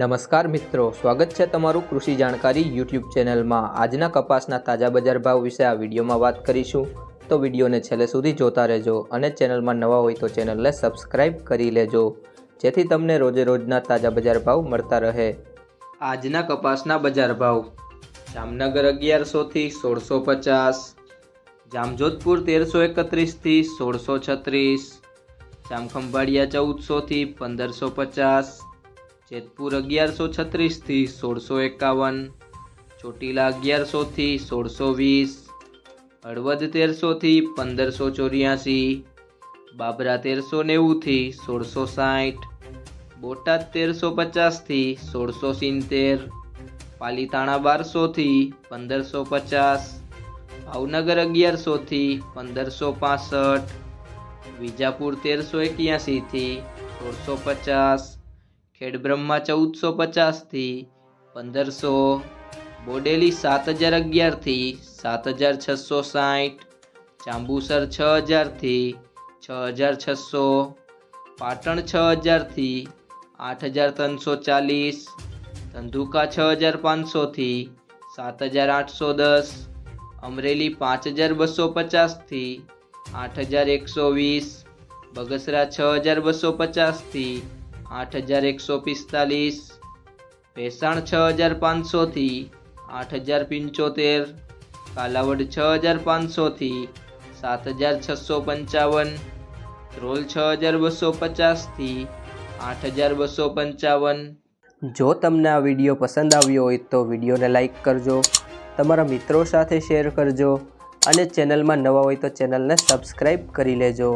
નમસ્કાર મિત્રો, સ્વાગત છે તમારું કૃષિ જાણકારી યુટ્યુબ ચેનલમાં. આજના કપાસના તાજા બજાર ભાવ વિશે આ વિડીયોમાં વાત કરીશું. તો વિડીયોને છેલ્લે સુધી જોતા રહેજો અને ચેનલમાં નવા હોય તો ચેનલને સબસ્ક્રાઇબ કરી લેજો, જેથી તમને રોજે રોજના તાજા બજાર ભાવ મળતા રહે. આજના કપાસના બજાર ભાવ. જામનગર અગિયારસોથી સોળસો પચાસ. જામજોધપુર તેરસો એકત્રીસથી સોળસો છત્રીસ. જામખંભાળિયા ચૌદસોથી પંદરસો પચાસ. જેતપુર અગિયારસો છત્રીસથી સોળસો એકાવન, ચોટીલા અગિયારસોથી સોળસો વીસ, હળવદ તેરસોથી પંદરસો ચોર્યાસી, બાબરા તેરસો નેવુંથી સોળસો સાઠ, બોટાદ તેરસો પચાસથી સોળસો સિત્તેર, પાલીતાણા બારસોથી પંદરસો પચાસ, ભાવનગર અગિયારસોથી પંદરસો પાસઠ, વિજાપુર તેરસો એક્યાસીથી સોળસો પચાસ ખેડબ્રહ્મા ચૌદસો પચાસથી પંદરસો, બોડેલી સાત હજાર અગિયારથી સાત હજાર છસો સાઠ ચાંબુસર છ હજારથી છ હજાર છસો, પાટણ છ હજારથી આઠ હજાર ત્રણસો ચાલીસ, ધંધુકા છ હજાર પાંચસોથી સાત હજાર આઠસો દસ, અમરેલી પાંચ હજાર બસો પચાસથી આઠ હજાર એકસો વીસ, બગસરા છ હજાર બસો પચાસથી આઠ હજાર એકસો પિસ્તાલીસ. ભેસાણ છ હજાર પાંચસોથી. આઠ હજાર પંચોતેર. કાલાવડ છ હજાર પાંચસોથી. સાત હજાર છસો પંચાવન. ધ્રોલ છ હજાર બસો પચાસથી. આઠ હજાર બસો પંચાવન. જો તમને આ વીડિયો પસંદ આવ્યો હોય તો વિડીયોને લાઇક કરજો, તમારા મિત્રો સાથે શેર કરજો અને ચેનલમાં નવા હોય તો ચેનલને સબસ્ક્રાઈબ કરી લેજો.